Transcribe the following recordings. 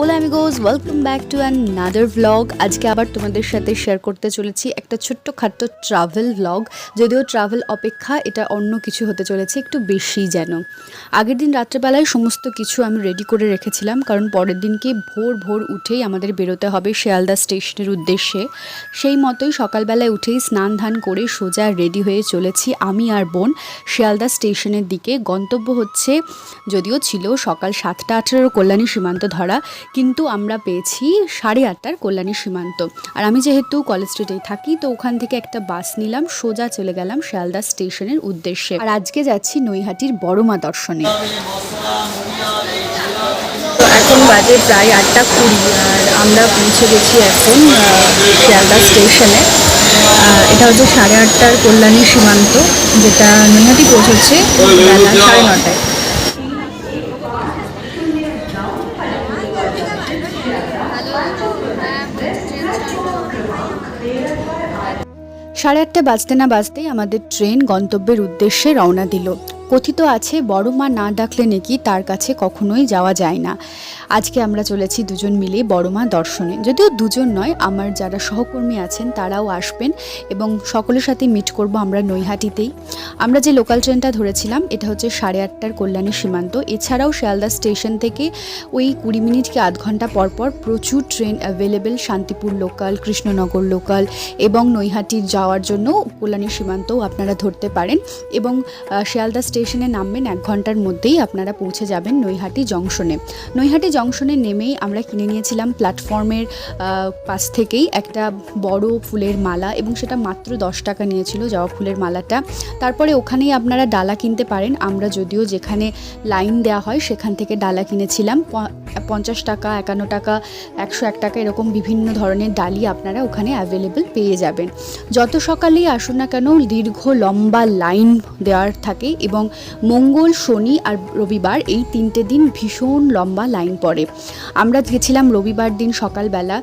Hola amigos welcome back to another vlog আজকে আবার তোমাদের সাথে শেয়ার করতে চলেছি একটা ছোট্ট খাট্ট ট্রাভেল ভ্লগ যদিও ট্রাভেল অপেক্ষা, এটা অন্য কিছু হতে চলেছে, একটু বেশি যেন। আগের দিন রাত্রেবেলায় সমস্ত কিছু আমি রেডি করে রেখেছিলাম, কারণ পরের দিনকে ভোর ভোর উঠেই আমাদের বেরোতে হবে শিয়ালদা স্টেশনের উদ্দেশ্যে। সেই মতোই সকালবেলায় উঠেই স্নান ধান করে সোজা রেডি হয়ে চলেছি আমি আর বোন শিয়ালদা স্টেশনের দিকে। গন্তব্য হচ্ছে, যদিও ছিল সকাল সাতটা আঠেরো কল্যাণী সীমান্ত ধরা কিন্তু আমরা পেয়েছি সাড়ে আটটার কল্যাণী সীমান্ত। আর আমি যেহেতু কলেজ স্ট্রিটেই থাকি, তো ওখান থেকে একটা বাস নিলাম, সোজা চলে গেলাম শিয়ালদা স্টেশনের উদ্দেশ্যে। আর আজকে যাচ্ছি নৈহাটির বড়মা দর্শনে। এখন বাজে প্রায় আটটা কুড়ি, আর আমরা পৌঁছে গেছি এখন শিয়ালদা স্টেশনে। এটা হচ্ছে সাড়ে আটটার কল্যাণী সীমান্ত, যেটা নৈহাটি পৌঁছচ্ছে বেলা সাড়ে নটায়। সাড়ে আটটা বাজতে না বাজতেই আমাদের ট্রেন গন্তব্যের উদ্দেশ্যে রওনা দিল। কথিত আছে, বড় মা না ডাকলে নাকি তার কাছে কখনোই যাওয়া যায় না। আজকে আমরা চলেছি দুজন মিলে বড় মা দর্শনে। যদিও দুজন নয়, আমার যারা সহকর্মী আছেন তারাও আসবেন এবং সকলের সাথে মিট করব আমরা নৈহাটিতেই। আমরা যে লোকাল ট্রেনটা ধরেছিলাম, এটা হচ্ছে সাড়ে আটটার কল্যাণী সীমান্ত। এছাড়াও শিয়ালদা স্টেশন থেকে ওই কুড়ি মিনিট কি আধ ঘণ্টা পর পর প্রচুর train available Shantipur local Krishnanagar local এবং নৈহাটির যাওয়ার জন্য কল্যাণী সীমান্তও আপনারা ধরতে পারেন এবং শিয়ালদা স্টেশনে নামবেন এক ঘণ্টার মধ্যেই আপনারা পৌঁছে যাবেন নৈহাটি জংশনে। নৈহাটি জংশনে নেমেই আমরা কিনে নিয়েছিলাম প্ল্যাটফর্মের পাশ থেকেই একটা বড় ফুলের মালা এবং সেটা মাত্র দশ টাকা নিয়েছিল জবা ফুলের মালাটা। তারপরে ওখানেই আপনারা ডালা কিনতে পারেন। আমরা যদিও যেখানে লাইন দেওয়া হয় সেখান থেকে ডালা কিনেছিলাম। পঞ্চাশ টাকা, একান্ন টাকা, একশো এক টাকা এরকম বিভিন্ন ধরনের ডালি আপনারা ওখানে অ্যাভেলেবেল পেয়ে যাবেন। যত সকালেই আসুন না কেন, দীর্ঘ লম্বা লাইন দেওয়ার থাকে এবং মঙ্গল, শনি আর রবিবার এই তিনটে দিন ভীষণ লম্বা লাইন পড়ে। আমরা গেছিলাম রবিবার দিন সকালবেলা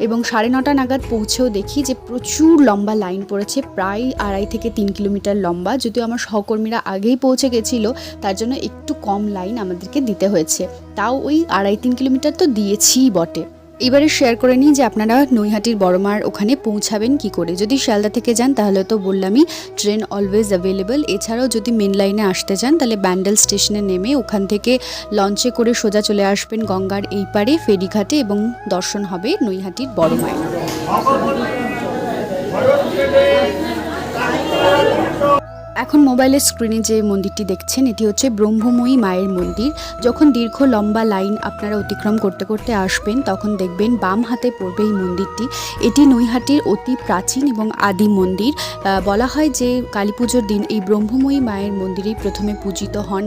এবং সাড়ে নটা নাগাদ পৌঁছেও দেখি যে প্রচুর লম্বা লাইন পড়েছে, প্রায় আড়াই থেকে তিন কিলোমিটার লম্বা। যদিও আমার সহকর্মীরা আগেই পৌঁছে গেছিল, তার জন্য একটু কম লাইন আমাদেরকে দিতে হয়েছে। তাও ওই আড়াই তিন কিলোমিটার তো দিয়েছিই বটে। এবারে শেয়ার করে নিই যে আপনারা নৈহাটির বড়মার ওখানে পৌঁছাবেন কি করে। যদি শিয়ালদা থেকে যান, তাহলে তো বললামই ট্রেন অলওয়েজ অ্যাভেলেবল এছাড়াও যদি মেন লাইনে আসতে চান, তাহলে ব্যান্ডেল স্টেশনে নেমে ওখান থেকে লঞ্চে করে সোজা চলে আসবেন গঙ্গার এই পারে, ফেরিঘাটে এবং দর্শন হবে নৈহাটির বড়মায়। এখন মোবাইলের স্ক্রিনে যে মন্দিরটি দেখছেন, এটি হচ্ছে ব্রহ্মময়ী মায়ের মন্দির। যখন দীর্ঘ লম্বা লাইন আপনারা অতিক্রম করতে করতে আসবেন, তখন দেখবেন বাম হাতে পড়বে এই মন্দিরটি। এটি নৈহাটির অতি প্রাচীন এবং আদি মন্দির। বলা হয় যে কালী পুজোর দিন এই ব্রহ্মময়ী মায়ের মন্দিরেই প্রথমে পূজিত হন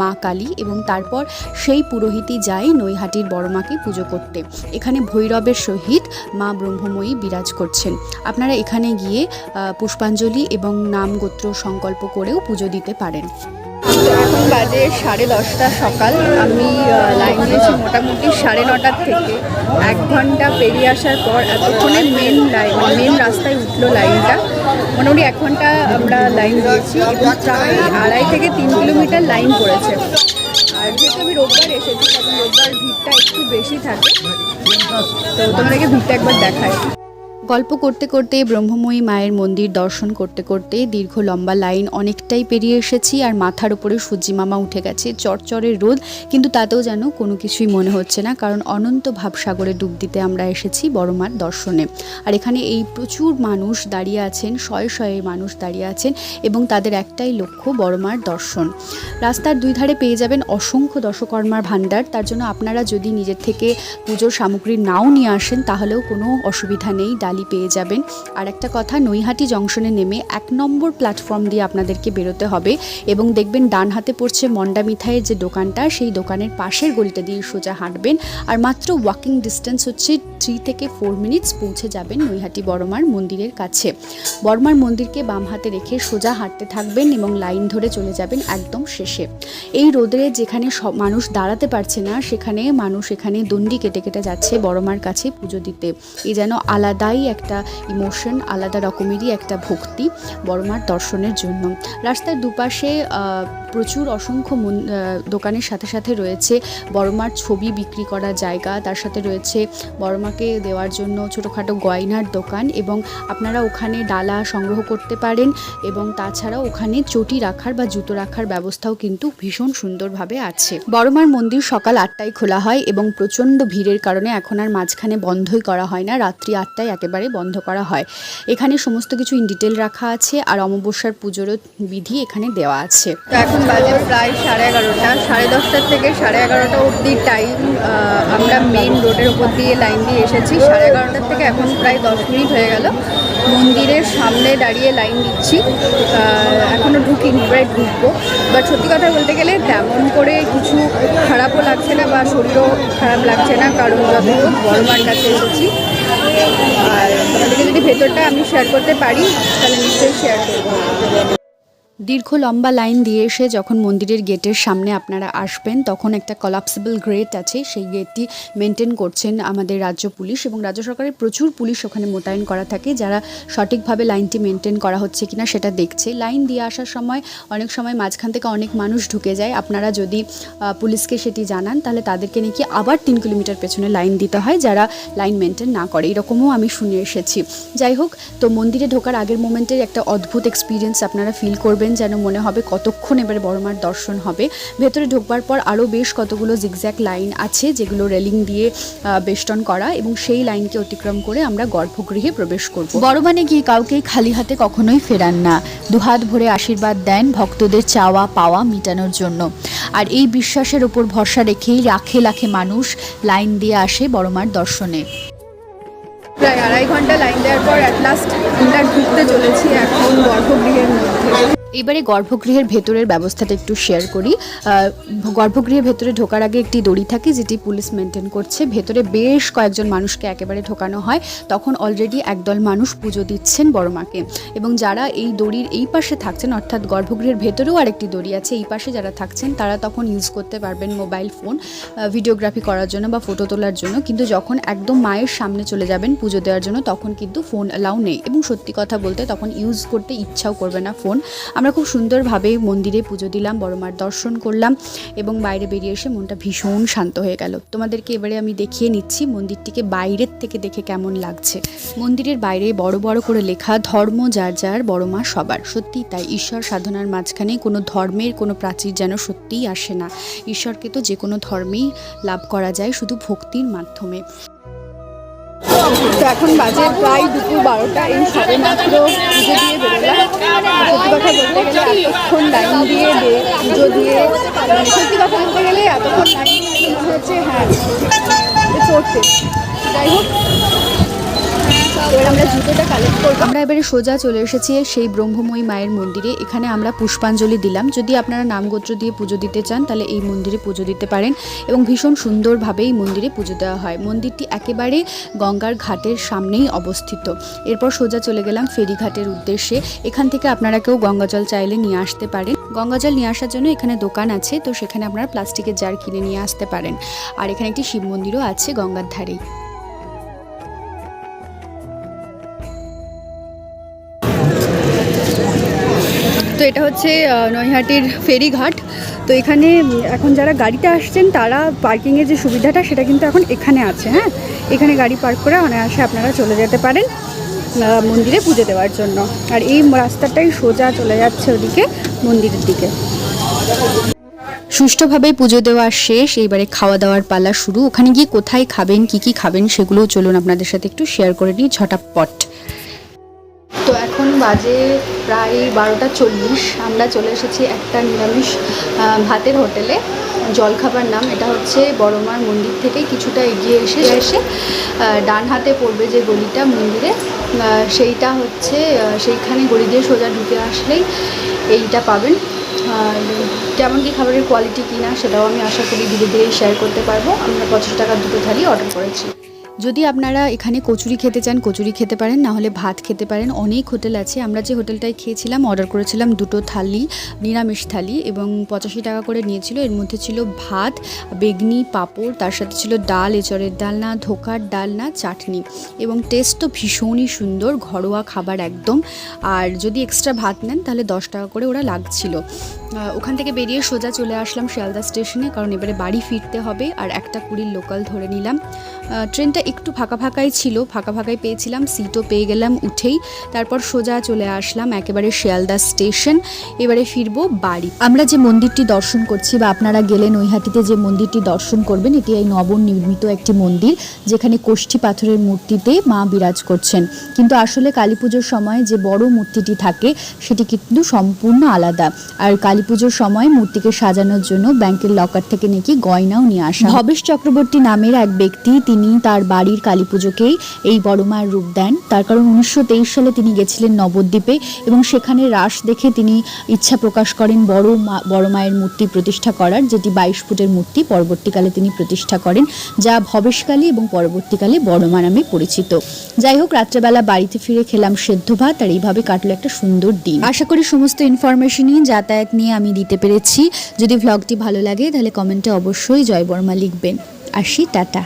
মা কালী এবং তারপর সেই পুরোহিতই যায় নৈহাটির বড় মাকে পুজো করতে। এখানে ভৈরবের সহিত মা ব্রহ্মময়ী বিরাজ করছেন। আপনারা এখানে গিয়ে পুষ্পাঞ্জলি এবং নাম গোত্র সংকল্প করেও পুজো দিতে পারেন। এখন বাজে সাড়ে দশটা সকাল। আমি লাইন দিয়েছি মোটামুটি সাড়ে নটার থেকে। এক ঘণ্টা পেরিয়ে আসার পর এতক্ষণে মেন লাইন মেন রাস্তায় উঠল লাইনটা মোটামুটি এক ঘণ্টা আমরা লাইন দিয়েছি। এবং প্রায় আড়াই থেকে তিন কিলোমিটার লাইন পড়েছে। আর যেহেতু আমি রোববার এসেছি তখন রোববার ভিড়টা একটু বেশি থাকে। তো তোমাদেরকে ভিড়টা একবার দেখায় গল্প করতে করতে ব্রহ্মময়ী মায়ের মন্দির দর্শন করতে করতে দীর্ঘ লম্বা লাইন অনেকটাই পেরিয়ে এসেছি আর মাথার উপরে সূর্যি মামা উঠে গেছে। চরচরের রোদ, কিন্তু তাতেও যেন কোনো কিছুই মনে হচ্ছে না, কারণ অনন্ত ভাবসাগরে ডুব দিতে আমরা এসেছি বড় মার দর্শনে। আর এখানে এই প্রচুর মানুষ দাঁড়িয়ে আছেন, শয়ে শয়ে মানুষ দাঁড়িয়ে আছেন এবং তাদের একটাই লক্ষ্য বড় মার দর্শন। রাস্তার দুই ধারে পেয়ে যাবেন অসংখ্য দশকর্মার ভাণ্ডার। তার জন্য আপনারা যদি নিজের থেকে পুজোর সামগ্রী নাও নিয়ে আসেন, তাহলেও কোনো অসুবিধা নেই। ডালি পেয়ে যাবেন। আর একটা কথা, নৈহাটি জংশনে নেমে এক নম্বর প্ল্যাটফর্ম দিয়ে আপনাদেরকে বেরোতে হবে এবং দেখবেন ডান হাতে পড়ছে মন্ডা মিঠাইয়ের যে দোকানটা, সেই দোকানের পাশের গলিটা দিয়ে সোজা হাঁটবেন। আর মাত্র ওয়াকিং ডিস্টেন্স হচ্ছে থ্রি থেকে ফোর মিনিটস পৌঁছে যাবেন নৈহাটি বড়মার মন্দিরের কাছে। বড়মার মন্দিরকে বাম হাতে রেখে সোজা হাঁটতে থাকবেন এবং লাইন ধরে চলে যাবেন একদম শেষে। এই রোদে যেখানে সব মানুষ দাঁড়াতে পারছে না, সেখানে মানুষ এখানে দণ্ডি কেটে কেটে যাচ্ছে বড়মার কাছে পুজো দিতে। এই যেন আলাদাই আলাদাই একটা ইমোশন আলাদা রকমেরই একটা ভক্তি বড়মার দর্শনের জন্য। রাস্তার দুপাশে প্রচুর অসংখ্য দোকানের সাথে সাথে রয়েছে বড়মার ছবি বিক্রি করার জায়গা। তার সাথে রয়েছে বড়মাকে দেওয়ার জন্য ছোটোখাটো গয়নার দোকান এবং আপনারা ওখানে ডালা সংগ্রহ করতে পারেন এবং তাছাড়াও ওখানে চটি রাখার বা জুতো রাখার ব্যবস্থাও কিন্তু ভীষণ সুন্দরভাবে আছে। বড়মার মন্দির সকাল আটটায় খোলা হয় এবং প্রচণ্ড ভিড়ের কারণে এখন আর মাঝখানে বন্ধই করা হয় না। রাত্রি আটটায় একেবারে বন্ধ করা হয়। এখানে সমস্ত কিছু ইন ডিটেল রাখা আছে আর অমাবস্যার পুজোরও বিধি এখানে দেওয়া আছে। তো এখন বাজে প্রায় সাড়ে এগারোটা। সাড়ে দশটার থেকে সাড়ে এগারোটা অবধি টাইম আমরা মেন রোডের ওপর দিয়ে লাইন দিয়ে এসেছি। সাড়ে এগারোটার থেকে এখন প্রায় দশ মিনিট হয়ে গেল। মন্দিরের সামনে দাঁড়িয়ে লাইন দিচ্ছি। এখনও ঢুকিনি, এবারে ঢুকবো। বাট সত্যি কথা বলতে গেলে তেমন করে কিছু খারাপও লাগছে না বা শরীরও খারাপ লাগছে না। কারণ যতটুকু বড়মার কাছে এসেছি। আর তোমাদেরকে যদি ভেতরটা আমি শেয়ার করতে পারি তাহলে নিশ্চয়ই শেয়ার করব। দীর্ঘ লম্বা লাইন দিয়ে এসে যখন মন্দিরের গেটের সামনে আপনারা আসবেন, তখন একটা কলাপসিবল গ্রেট আছে। সেই গেটটি মেনটেন করছেন আমাদের রাজ্য পুলিশ এবং রাজ্য সরকারের প্রচুর পুলিশ ওখানে মোতায়েন করা থাকে, যারা সঠিকভাবে লাইনটি মেনটেন করা হচ্ছে কিনা সেটা দেখছে। লাইন দিয়ে আসার সময় অনেক সময় মাঝখান থেকে অনেক মানুষ ঢুকে যায়। আপনারা যদি পুলিশকে সেটি জানান, তাহলে তাদেরকে নাকি আবার তিন কিলোমিটার পেছনে লাইন দিতে হয়, যারা লাইন মেনটেন না করে? এরকমও আমি শুনে এসেছি। যাই হোক, তো মন্দিরে ঢোকার আগের মোমেন্টের একটা অদ্ভুত এক্সপিরিয়েন্স আপনারা ফিল করবেন। যেন মনে হবে কতক্ষণ এবারে বড়মার দর্শন হবে। ভেতরে ঢোকবার পর আরও বেশ কতগুলো জিগজ্যাক লাইন আছে যেগুলো রেলিং দিয়ে বেষ্টন করা এবং সেই লাইনকে অতিক্রম করে আমরা গর্ভগৃহে প্রবেশ করব। বড় মানে গিয়ে কাউকেই খালি হাতে কখনোই ফেরান না। দুহাত ভরে আশীর্বাদ দেন ভক্তদের চাওয়া পাওয়া মেটানোর জন্য। আর এই বিশ্বাসের ওপর ভরসা রেখেই লাখে লাখে মানুষ লাইন দিয়ে আসে বড়মার দর্শনে। প্রায় আড়াই ঘণ্টা লাইন দেওয়ার পর অ্যাট লাস্ট আমরা ঢুকতে চলেছি এখন গর্ভগৃহের মধ্যে। এবারে গর্ভগৃহের ভেতরের ব্যবস্থাটা একটু শেয়ার করি। গর্ভগৃহের ভেতরে ঢোকার আগে একটি দড়ি থাকে যেটি পুলিশ মেনটেন করছে। ভেতরে বেশ কয়েকজন মানুষকে একেবারে ঢোকানো হয়। তখন অলরেডি একদল মানুষ পুজো দিচ্ছেন বড় মাকে। এবং যারা এই দড়ির এই পাশে থাকছেন, অর্থাৎ গর্ভগৃহের ভেতরেও আরেকটি দড়ি আছে, এই পাশে যারা থাকছেন, তারা তখন ইউজ করতে পারবেন মোবাইল ফোন ভিডিওগ্রাফি করার জন্য বা ফটো তোলার জন্য। কিন্তু যখন একদম মায়ের সামনে চলে যাবেন পুজো দেওয়ার জন্য, তখন কিন্তু ফোন অ্যালাউ নেই। এবং সত্যি কথা বলতে, তখন ইউজ করতে ইচ্ছাও করবে না ফোন আমরা খুব সুন্দরভাবে মন্দিরে পুজো দিলাম বড়মার দর্শন করলাম এবং বাইরে বেরিয়ে এসে মনটা ভীষণ শান্ত হয়ে গেল। তোমাদেরকে এবারে আমি দেখিয়ে নিচ্ছি মন্দিরটিকে বাইরের থেকে দেখে কেমন লাগছে। মন্দিরের বাইরে বড় বড় করে লেখা, ধর্ম যার যার বড়মা সবার। সত্যি তাই, ঈশ্বর সাধনার মাঝখানে কোনো ধর্মের কোনো প্রাচীর যেন সত্যিই আসে না। ঈশ্বরকে তো যে কোনো ধর্মেই লাভ করা যায়, শুধু ভক্তির মাধ্যমে। এখন বাজে প্রায় দুপুর বারোটা, এই সবে মাত্র পুজো দিয়ে বেরোলাম। সত্যি কথা বলতে গেলে এতক্ষণ লাইন দিয়ে পুজো দিয়ে সত্যি কথা বলতে গেলে এতক্ষণ লাইন দিয়ে মনে হচ্ছে হ্যাঁ যে যাই হোক আমরা এবারে সোজা চলে এসেছি সেই ব্রহ্মময়ী মায়ের মন্দিরে। এখানে আমরা পুষ্পাঞ্জলি দিলাম। যদি আপনারা নামগোত্র দিয়ে পুজো দিতে চান, তাহলে এই মন্দিরে পুজো দিতে পারেন এবং ভীষণ সুন্দরভাবে এই মন্দিরে পুজো দেওয়া হয়। মন্দিরটি একেবারে গঙ্গার ঘাটের সামনেই অবস্থিত। এরপর সোজা চলে গেলাম ফেরিঘাটের উদ্দেশ্যে। এখান থেকে আপনারা কেউ গঙ্গাজল চাইলে নিয়ে আসতে পারেন। গঙ্গাজল নিয়ে আসার জন্য এখানে দোকান আছে, তো সেখানে আপনারা প্লাস্টিকের জার কিনে নিয়ে আসতে পারেন। আর এখানে একটি শিব মন্দিরও আছে গঙ্গার ধারেই। তো এটা হচ্ছে নৈহাটির ফেরিঘাট। তো এখানে, এখন যারা গাড়িতে আসছেন, তারা পার্কিংয়ের যে সুবিধাটা, সেটা কিন্তু এখন এখানে আছে হ্যাঁ? এখানে গাড়ি পার্ক করে অনায়াসে আপনারা চলে যেতে পারেন মন্দিরে পুজো দেওয়ার জন্য। আর এই রাস্তাটাই সোজা চলে যাচ্ছে ওদিকে, মন্দিরের দিকে। সুষ্ঠুভাবে পুজো দেওয়া শেষ, এইবারে খাওয়া দাওয়ার পালা শুরু। ওখানে গিয়ে কোথায় খাবেন, কি কি খাবেন, সেগুলোও চলুন আপনাদের সাথে একটু শেয়ার করে নিই ঝটাপট। তো এখন বাজে প্রায় বারোটা চল্লিশ। আমরা চলে এসেছি একটা নিরামিষ ভাতের হোটেলে। জলখাবার নাম, এটা হচ্ছে বড়মার মন্দির থেকে কিছুটা এগিয়ে এসে এসে ডান হাতে পড়বে যে গলিটা মন্দিরে। সেইটা হচ্ছে সেইখানে গলি দিয়ে সোজা ঢুকে আসলেই এইটা পাবেন। আর কেমন কি খাবারের কোয়ালিটি কিনা সেটাও আমি আশা করি ধীরে ধীরে শেয়ার করতে পারব। আমরা পঁচিশ টাকার দুটো থালি অর্ডার করেছি। যদি আপনারা এখানে কচুরি খেতে চান, কচুরি খেতে পারেন না হলে ভাত খেতে পারেন। অনেক হোটেল আছে। আমরা যে হোটেলটায় খেয়েছিলাম, অর্ডার করেছিলাম দুটো থালি, নিরামিষ থালি এবং পঁচাশি টাকা করে নিয়েছিল। এর মধ্যে ছিল ভাত, বেগনি, পাঁপড়, তার সাথে ছিল ডাল, এচড়ের ডালনা ধোকার ডালনা চাটনি এবং টেস্ট তো ভীষণই সুন্দর, ঘরোয়া খাবার একদম। আর যদি এক্সট্রা ভাত নেন, তাহলে দশ টাকা করে ওরা লাগছিল। ওখান থেকে বেরিয়ে সোজা চলে আসলাম শিয়ালদা স্টেশনে, কারণ এবারে বাড়ি ফিরতে হবে। আর একটা কুড়ির লোকাল ধরে নিলাম। ট্রেনটা একটু ফাঁকা ফাঁকাই ছিল, ফাঁকা ফাঁকাই পেয়েছিলাম সিটও পেয়ে গেলাম উঠেই। তারপর সোজা চলে আসলাম একেবারে শিয়ালদা স্টেশন এবারে ফিরবো বাড়ি। আমরা যে মন্দিরটি দর্শন করছি বা আপনারা গেলেন নৈহাটিতে যে মন্দিরটি দর্শন করবেন, এটি এই নবনির্মিত একটি মন্দির, যেখানে কোষ্ঠী পাথরের মূর্তিতে মা বিরাজ করছেন। কিন্তু আসলে কালী সময় যে বড় মূর্তিটি থাকে, সেটি কিন্তু সম্পূর্ণ আলাদা। আর কালী পুজোর সময় মূর্তিকে সাজানোর জন্য ব্যাংকের লকার থেকে নাকি গয়নাও নিয়ে আসা। ভবেশ চক্রবর্তী নামের এক ব্যক্তি, তিনি তার বাড়ির কালী পুজোকেই এই বড় মায়ের রূপ দেন। তার কারণ উনিশশো তেইশ সালে তিনি গেছিলেন নবদ্বীপে এবং সেখানে রাস দেখে তিনি ইচ্ছা প্রকাশ করেন বড় মা, বড় মায়ের মূর্তি প্রতিষ্ঠা করার, যেটি বাইশ ফুটের মূর্তি পরবর্তীকালে তিনি প্রতিষ্ঠা করেন, যা ভবেশকালী এবং পরবর্তীকালে বড় মা নামে পরিচিত। যাই হোক, রাত্রেবেলা বাড়িতে ফিরে খেলাম সেদ্ধ ভাত, আর এইভাবে কাটলো একটা সুন্দর দিন। আশা করি সমস্ত ইনফরমেশনই যাতায়াত নিয়ে আমি দিতে পেরেছি। যদি ভ্লগটি ভালো লাগে, তাহলে কমেন্টে অবশ্যই জয় বর্মা লিখবেন। আসি, টাটা।